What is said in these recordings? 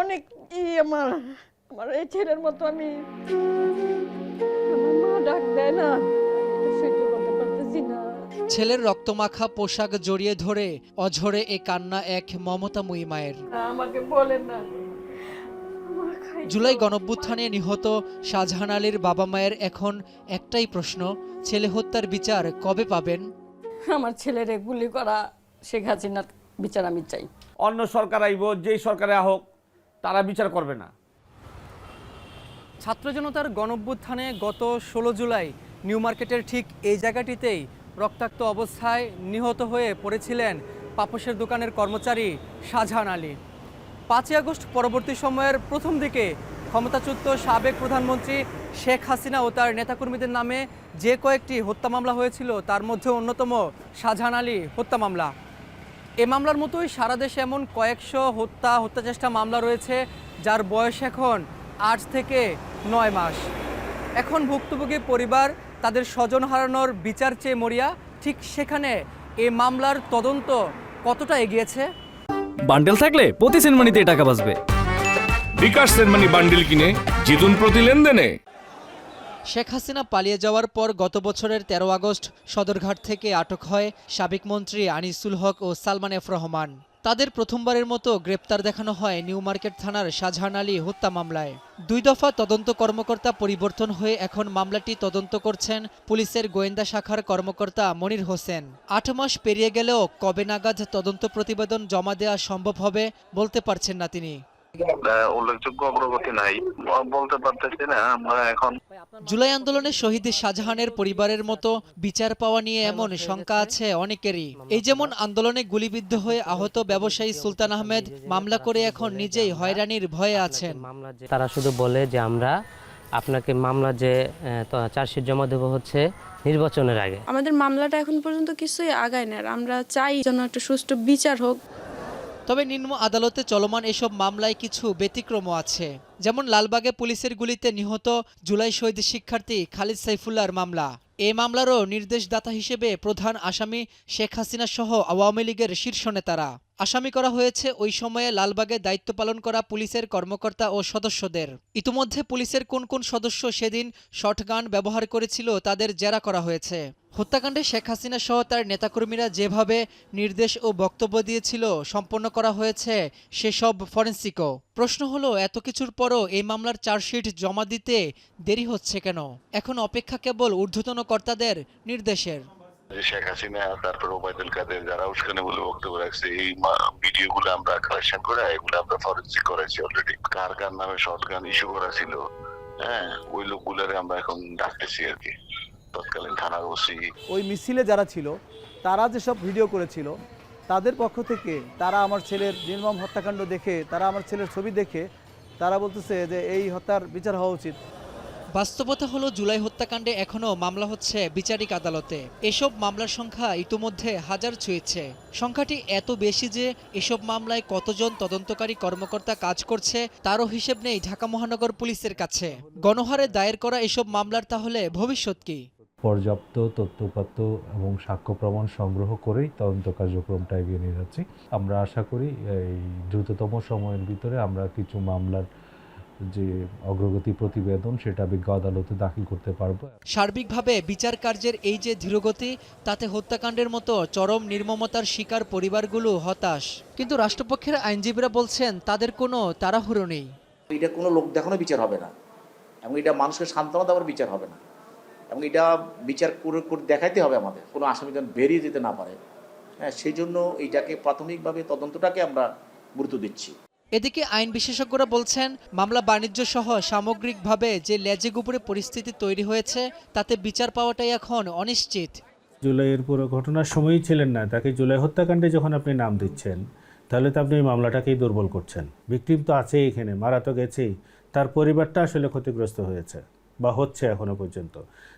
অনেক ই আমার আমার এই ছেলের মতো আমি। আমার মা ডাক দেয় না সহ্য করতে পারতেছি না। ছেলের রক্তমাখা পোশাক জড়িয়ে ধরে অঝরে এ কান্না এক মমতাময়ী মায়ের। আমাকে বলেন না। জুলাই গণভ্যুত্থানে নিহত শাহজাহান আলীর বাবা মায়ের এখন একটাই প্রশ্ন ছেলে হত্যার বিচার কবে পাবেন? আমার ছেলেরে গুলি করা শেখ হাসিনার বিচার আমি চাই। অন্য সরকার আইব যেই সরকারে হোক তারা বিচার করবে না। ছাত্র জনতার গণভ্যুত্থানে গত ষোলো জুলাই নিউ মার্কেটের ঠিক এই জায়গাটিতেই রক্তাক্ত অবস্থায় নিহত হয়ে পড়েছিলেন পাপসের দোকানের কর্মচারী শাহজাহান আলী। পাঁচই আগস্ট পরবর্তী সময়ের প্রথম দিকে ক্ষমতাচ্যুত সাবেক প্রধানমন্ত্রী শেখ হাসিনা ও তার নেতাকর্মীদের নামে যে কয়েকটি হত্যা মামলা হয়েছিল, তার মধ্যে অন্যতম শাহজাহান আলী হত্যা মামলা। এ মামলার মতোই সারা দেশে এমন কয়েকশো হত্যা হত্যাচেষ্টা মামলা রয়েছে যার বয়স এখন আট থেকে নয় মাস। এখন ভুক্তভোগী পরিবার তাদের স্বজন হারানোর বিচার চেয়ে মরিয়া ঠিক সেখানে এ মামলার তদন্ত কতটা এগিয়েছে? বান্ডেল থাকলে প্রতি সেনমানিতে টাকা বাঁচবে। বিকাশ সেনমানি বান্ডিল কিনে জিতুন প্রতি লেনদেনে। শেখ হাসিনা পালিয়ে যাওয়ার পর গত বছরের তেরো আগস্ট সদরঘাট থেকে আটক হয় সাবেক মন্ত্রী আনিসুল হক ও সালমান এফ রহমান। তাদের প্রথমবারের মতো গ্রেপ্তার দেখানো হয় নিউ মার্কেট থানার শাহজাহান আলী হত্যা মামলায়। দুই দফা তদন্ত কর্মকর্তা পরিবর্তন হয়ে এখন মামলাটি তদন্ত করছেন পুলিশের গোয়েন্দা শাখার কর্মকর্তা মনির হোসেন। আট মাস পেরিয়ে গেলেও কবে নাগাদ তদন্ত প্রতিবেদন জমা দেওয়া সম্ভব হবে বলতে পারছেন না তিনি। উল্লেখযোগ্য অগ্রগতি নাই। বলতে পারতেছি না আমরা এখন জুলাই আন্দোলনে শহীদ শাহজাহানের পরিবারের মতো বিচার পাওয়া নিয়ে এমন শঙ্কা আছে অনেকেরই। এই যেমন আন্দোলনে গুলিবিদ্ধ হয়ে আহত ব্যবসায়ী সুলতান আহমেদ মামলা করে এখন নিজেই হয়রানির ভয়ে আছেন। তারা শুধু বলে যে আমরা আপনাকে মামলা যে চার্জশিট জমা দেবো হচ্ছে নির্বাচনের আগে। আমাদের মামলাটা এখন পর্যন্ত কিছুই আগায় না আর আমরা চাই যেন একটা সুষ্ঠু বিচার হোক। তবে নিম্ন আদালতে চলমান এসব মামলায় কিছু ব্যতিক্রমও আছে। যেমন লালবাগে পুলিশের গুলিতে নিহত জুলাই শহীদ শিক্ষার্থী খালিদ সাইফুল্লার মামলা। এ মামলারও নির্দেশদাতা হিসেবে প্রধান আসামি শেখ হাসিনা সহ আওয়ামী লীগের শীর্ষ নেতারা। আসামি করা হয়েছে, ওই সময়ে লালবাগে দায়িত্ব পালন করা পুলিশের কর্মকর্তা ও সদস্যদের। ইতিমধ্যে পুলিশের কোন কোন সদস্য সেদিন শটগান ব্যবহার করেছিল তাদের জেরা করা হয়েছে। হত্যাকাণ্ডে শেখ হাসিনা সহ তার নেতাকর্মীরা যেভাবে নির্দেশ ও বক্তব্য দিয়েছিল, সম্পন্ন করা হয়েছে সেসব ফরেন্সিকও। প্রশ্ন হলো, এত কিছুর পরও এই মামলার চার্জশিট জমা দিতে দেরি হচ্ছে কেন? এখন অপেক্ষা কেবল ঊর্ধ্বতন কর্তাদের নির্দেশের। শেখ হাসিনা, তারপর ওবায়দুল কাদের, যারা উস্কানি বলে বক্তব্য রাখছে, এই ভিডিও গুলো আমরা কালেকশন করে, এগুলো আমরা ফরেন্সিক করেছি অলরেডি কার কার নামে শর্টগান ইস্যু করা ছিল হ্যাঁ? ওই লোকগুলোরে আমরা এখন ডাকতেছি আর কি। তৎকালীন থানার ওসি। ওই মিছিলে যারা ছিল তারা যেসব ভিডিও করেছিল তাদের পক্ষ থেকে তারা আমার ছেলের নির্মম হত্যাকাণ্ড দেখে তারা আমার ছেলের ছবি দেখে তারা বলতেছে যে এই হত্যার বিচার হওয়া উচিত। বাস্তবতা হলো জুলাই হত্যাকাণ্ডে এখনও মামলা হচ্ছে বিচারিক আদালতে। এসব মামলার সংখ্যা ইতোমধ্যে হাজার ছুঁয়েছে। সংখ্যাটি এত বেশি যে এসব মামলায় কতজন তদন্তকারী কর্মকর্তা কাজ করছে তারও হিসেব নেই ঢাকা মহানগর পুলিশের কাছে। গণহারে দায়ের করা এসব মামলার তাহলে ভবিষ্যৎ কি? পর্যাপ্ত তথ্যপাত্য এবং সাক্ষ্য প্রমাণ সংগ্রহ করেই তদন্ত কার্যক্রমটা এগিয়ে নিয়ে যাচ্ছি। আমরা আশা করি এই দ্রুততম সময়ের ভিতরে আমরা কিছু মামলার যে অগ্রগতি প্রতিবেদন সেটা বিজ্ঞ আদালতে দাখিল করতে পারব। সার্বিকভাবে বিচার কার্যের এই যে ধীরগতি তাতে হত্যাকাণ্ডের মতো চরম নির্মমতার শিকার পরিবারগুলো হতাশ। কিন্তু রাষ্ট্রপক্ষের আইনজীবীরা বলছেন তাদের কোনো তাড়াহুড়ো নেই। এটা কোনো লোক দেখানো বিচার হবে না এবং এটা মানুষকে সান্ত্বনা দেওয়ার বিচার হবে না। এবং এটা বিচার করে করে দেখাইতে হবে আমাদের। কোনো আসামি যেন বেরিয়ে যেতে না পারে। হ্যাঁ সেই জন্য এইটাকে প্রাথমিকভাবে তদন্তটাকে আমরা গুরুত্ব দিচ্ছি। এদিকে আইন বিশেষজ্ঞরা বলছেন মামলা বাণিজ্য সহ সামগ্রিকভাবে যে লেজে গুপুরে পরিস্থিতি তৈরি হয়েছে তাতে বিচার পাওয়াটাই এখন অনিশ্চিত। জুলাইয়ের পুরো ঘটনার সময়ই ছিলেন না তাকে জুলাই হত্যাকাণ্ডে যখন আপনি নাম দিচ্ছেন তাহলে তো আপনি এই মামলাটাকেই দুর্বল করছেন। ভিকটিম তো আছেই এখানে মারা তো গেছেই তার পরিবারটা আসলে ক্ষতিগ্রস্ত হয়েছে। বা হচ্ছে এখনও পর্যন্ত।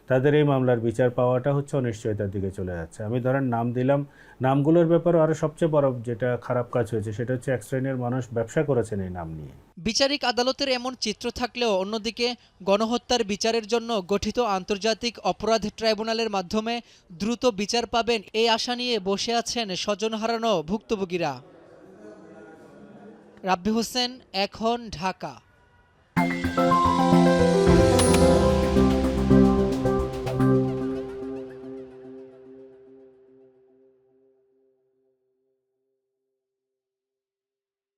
তাদের এই মামলার বিচার পাওয়াটা হচ্ছে অনিশ্চয়তার দিকে চলে যাচ্ছে। আমি ধরেন নাম দিলাম, নামগুলোর ব্যাপারে আরও সবচেয়ে বড় যেটা খারাপ কাজ হয়েছে সেটা হচ্ছে এক শ্রেণির মানুষ ব্যবসা করেছেন এই নাম নিয়ে। বিচারিক আদালতের এমন চিত্র থাকলেও অন্যদিকে গণহত্যার বিচারের জন্য গঠিত আন্তর্জাতিক অপরাধ ট্রাইব্যুনালের মাধ্যমে দ্রুত বিচার পাবেন এই আশা নিয়ে বসে আছেন স্বজন হারানো ভুক্তভোগীরা। রাব্বি হোসেন, এখন ঢাকা।